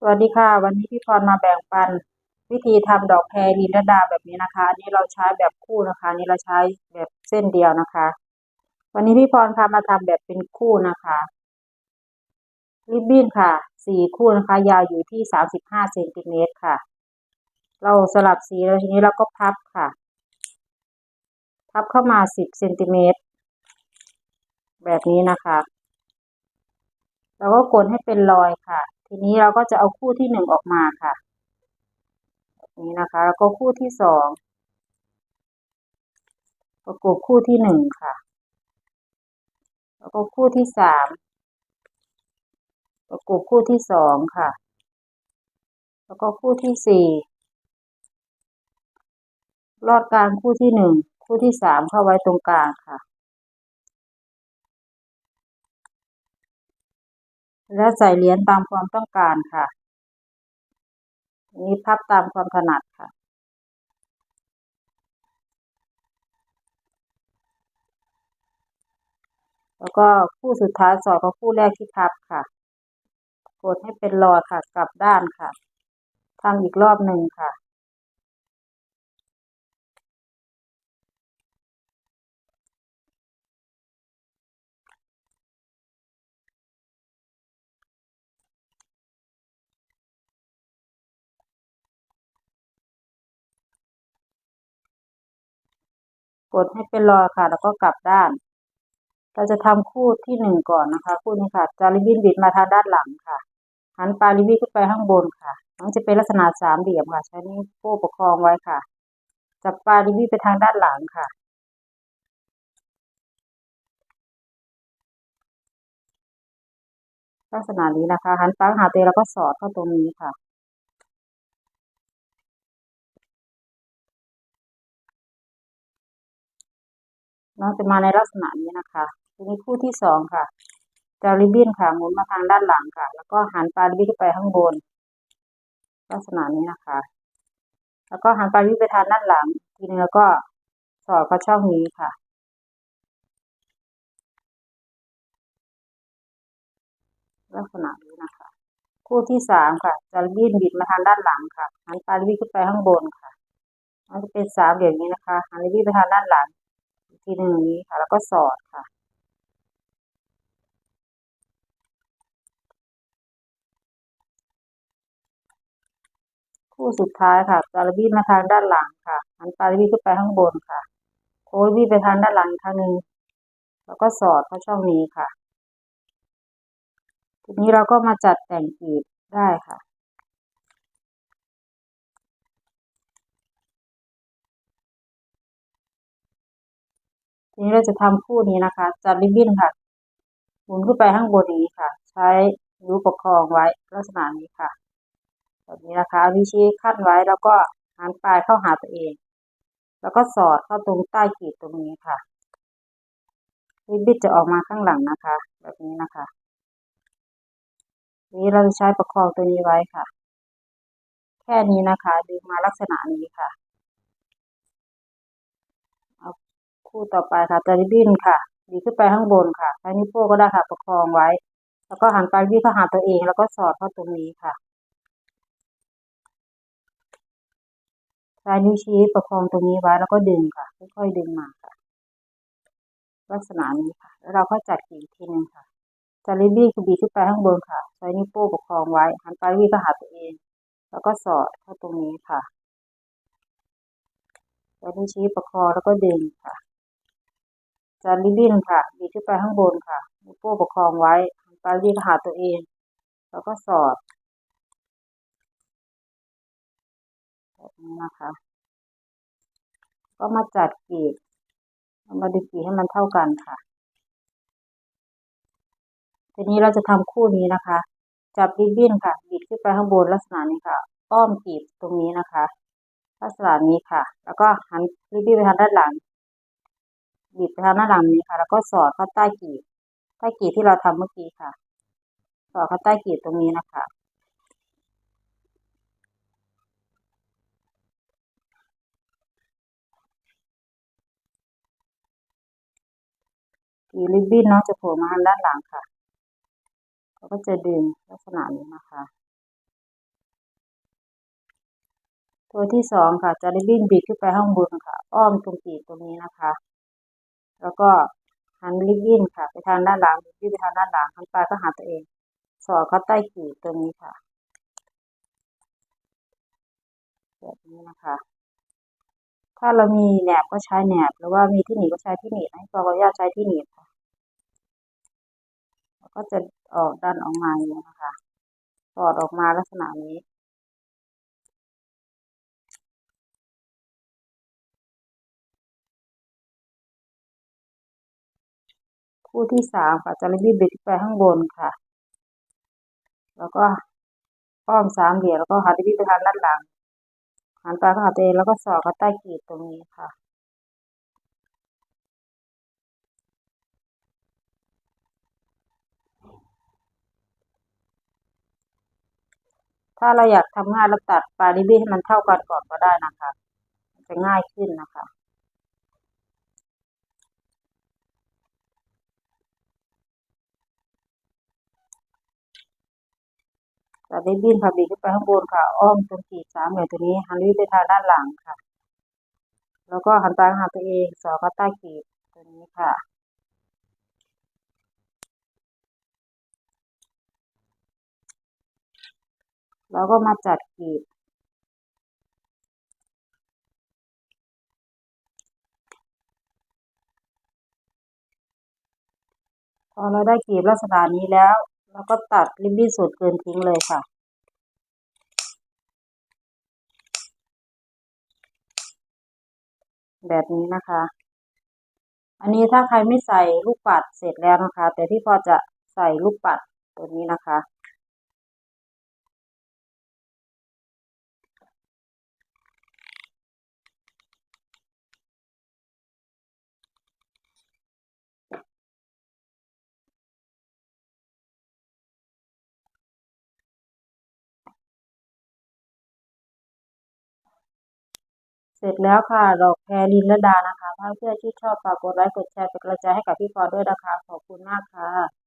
สวัสดีค่ะ วันนี้พี่พรมาแบ่งปัน วิธีทำดอกแพรลินดาแบบนี้นะคะอันนี้เราใช้แบบคู่นะคะ นี้เราใช้แบบเส้นเดียวนะคะ วันนี้พี่พรพามาทำแบบเป็นคู่นะคะริบบิ้นค่ะสี่คู่นะคะ ยาวอยู่ที่สามสิบห้าเซนติเมตรค่ะ เราสลับสีแล้วทีนี้เราก็พับค่ะ พับเข้ามาสิบเซนติเมตรแบบนี้นะคะเราก็กดให้เป็นรอยค่ะ ทีนี้เราก็จะเอาคู่ที่หนึ่งออกมาค่ะแบบนี้นะคะแล้วก็คู่ที่สองประกบคู่ที่หนึ่งค่ะ แล้วก็คู่ที่สามประกบคู่ที่สองค่ะ แล้วก็คู่ที่สี่ลอดกลางคู่ที่หนึ่งคู่ที่สามเข้าไว้ตรงกลางค่ะ แล้วใส่เหรียญตามความต้องการค่ะ นี้พับตามความถนัดค่ะ แล้วก็คู่สุดท้ายสอดกับคู่แรกที่พับค่ะ กดให้เป็นรอยค่ะ กลับด้านค่ะทำอีกรอบหนึ่งค่ะ ดให้เป็นรอยค่ะ แล้วก็กลับด้าน เราจะทำคู่ที่หนึ่งก่อนนะคะ คู่นี้ค่ะจะริบบิ้นบิดมาทางด้านหลังค่ะ หันปลายริบบิ้นขึ้นไปข้างบนค่ะมันจะเป็นลักษณะสามเหลี่ยมค่ะ ใช้นิ้วโป้ประคองไว้ค่ะ จับปลายริบบิ้นไปทางด้านหลังค่ะลักษณะนี้นะคะ หันปลายหาเตัวแล้วก็สอดเข้าตรงนี้ค่ะ น้องจะมาในลักษณะนี้นะคะ ทีนี้คู่ที่สองค่ะจะริบบิ้นค่ะหมุนมาทางด้านหลังค่ะ แล้วก็หันปลายริบบิ้นไปข้างบน ลักษณะนี้นะคะ แล้วก็หันปลายริบบิ้นไปทางด้านหลัง ทีนึงแล้วก็สอดเข้าช่องนี้ค่ะ ลักษณะนี้นะคะ คู่ที่สามค่ะจะริบบิ้นบิดมาทางด้านหลังค่ะหันปลายริบบิ้นขึ้นไปข้างบนค่ะมันจะเป็นสามเหลี่ยมนี้นะคะหันริบบิ้นไปทางด้านหลัง ทีหนึ่งนี้ค่ะ แล้วก็สอดค่ะ คู่สุดท้ายค่ะจาระบีมาทางด้านหลังค่ะหันปลายบีขึ้นไปข้างบนค่ะ โค้ดบีไปทางด้านหลังทางหนึ่งแล้วก็สอดเข้าช่องนี้ค่ะ ทีนี้เราก็มาจัดแต่งกีบได้ค่ะ ทีนี้เราจะทำคู่นี้นะคะ จับริบบิ้นค่ะ หมุนขึ้นไปข้างบนนี้ค่ะ ใช้นิ้วประคองไว้ลักษณะนี้ค่ะ แบบนี้นะคะวิชีขั้นไว้แล้วก็หันปลายเข้าหาตัวเอง แล้วก็สอดเข้าตรงใต้กีบตรงนี้ค่ะริบบิ้นจะออกมาข้างหลังนะคะ แบบนี้นะคะนี้เราจะใช้ประคองตัวนี้ไว้ค่ะ แค่นี้นะคะดึงมาลักษณะนี้ค่ะ คู่ต่อไปค่ะจะริบบิ้นค่ะดีขึ้นไปข้างบนค่ะใช้นิ้วโป้งก็ได้ค่ะประคองไว้ แล้วก็หันไปวิ่งเข้าหาตัวเอง แล้วก็สอดเข้าตรงนี้ค่ะใช้นิ้วชี้ประคองตรงนี้ไว้แล้วก็ดึงค่ะ ค่อยๆดึงมาค่ะ ลักษณะนี้ค่ะ แล้วเราก็จัดกีทีนึงค่ะจะริบบิ้นคือบีขึ้นไปข้างบนค่ะ ใช้นิ้วโป้งประคองไว้ หันไปวิ่งเข้าหาตัวเอง แล้วก็สอดเข้าตรงนี้ค่ะใช้นิ้วชี้ประคองแล้วก็ดึงค่ะ จานริบบิ้นค่ะบีขึ้นไปข้างบนค่ะนิ้วโป้ประคองไว้ปลายวิ่งหาตัวเอง แล้วก็สอดแบบนี้นะคะ ก็มาจัดกีบมาดึงกีบให้มันเท่ากันค่ะ ทีนี้เราจะทำคู่นี้นะคะ จับริบบิ้นค่ะบิดขึ้นไปข้างบนลักษณะนี้ค่ะ อ้อมกีบตรงนี้นะคะ ลักษณะนี้ค่ะ แล้วก็หันริบบิ้นไปทางด้านหลัง บีบไปทางหน้าหลังนี้ค่ะ แล้วก็สอดเข้าใต้กีบใต้กีบที่เราทำเมื่อกี้ค่ะ สอดเข้าใต้กีบตรงนี้นะคะกีริบบิ้นเนาะจะโผล่มาทางด้านหลังค่ะเราก็จะดึงลักษณะนี้นะคะ ตัวที่สองค่ะจะริบบิ้นบิดขึ้นไปข้างบนค่ะ อ้อมตรงกีบตรงนี้นะคะ แล้วก็หันริบบิ้นค่ะ ไปทางด้านหลังริบบิ้นไปทางด้านหลังหันปลายก็หาตัวเอง สอดเข้าใต้กีบตรงนี้ค่ะ แบบนี้นะคะ ถ้าเรามีแหนบก็ใช้แหนบหรือว่ามีที่หนีบก็ใช้ที่หนีบให้ปอกยาใช้ที่หนีบค่ะแล้วก็จะออกด้านออกมาอย่างนี้นะคะสอดออกมาลักษณะนี้ คู่ที่สามค่ะจะริบบิ้นบิดไปข้างบนค่ะ แล้วก็อ้อมสามเหลี่ยมแล้วก็หันริบบิ้นไปทางด้านหลัง หันปลาเข้าหาตัวเองแล้วก็สอดเข้าใต้กีบตรงนี้ค่ะถ้าเราอยากทำง่ายเราตัดปลายริบบิ้นให้มันเท่ากันก่อนก็ได้นะคะ มันจะง่ายขึ้นนะคะ ตัดริบบิ้นค่ะบีขึ้นไปข้างบนค่ะ อ้อมตรงกีบสามเหลี่ยมตัวนี้หันริบไปทางด้านหลังค่ะ แล้วก็หันปลาหาตัวเองสอดเข้าใต้กีบตัวนี้ค่ะแล้วก็มาจัดกีบ พอเราได้กีบลักษณะนี้แล้ว แล้วก็ตัดริบบิ้นสูตรเกินทิ้งเลยค่ะ แบบนี้นะคะ อันนี้ถ้าใครไม่ใส่ลูกปัดเสร็จแล้วนะคะ แต่ที่พอจะใส่ลูกปัดตัวนี้นะคะ เสร็จแล้วค่ะดอกแครินลดานะคะ ถ้าเพื่อนที่ชอบฝากกดไลค์ กดแชร์ เป็นกำลังใจให้กับพี่พรด้วยนะคะ ขอบคุณมากค่ะ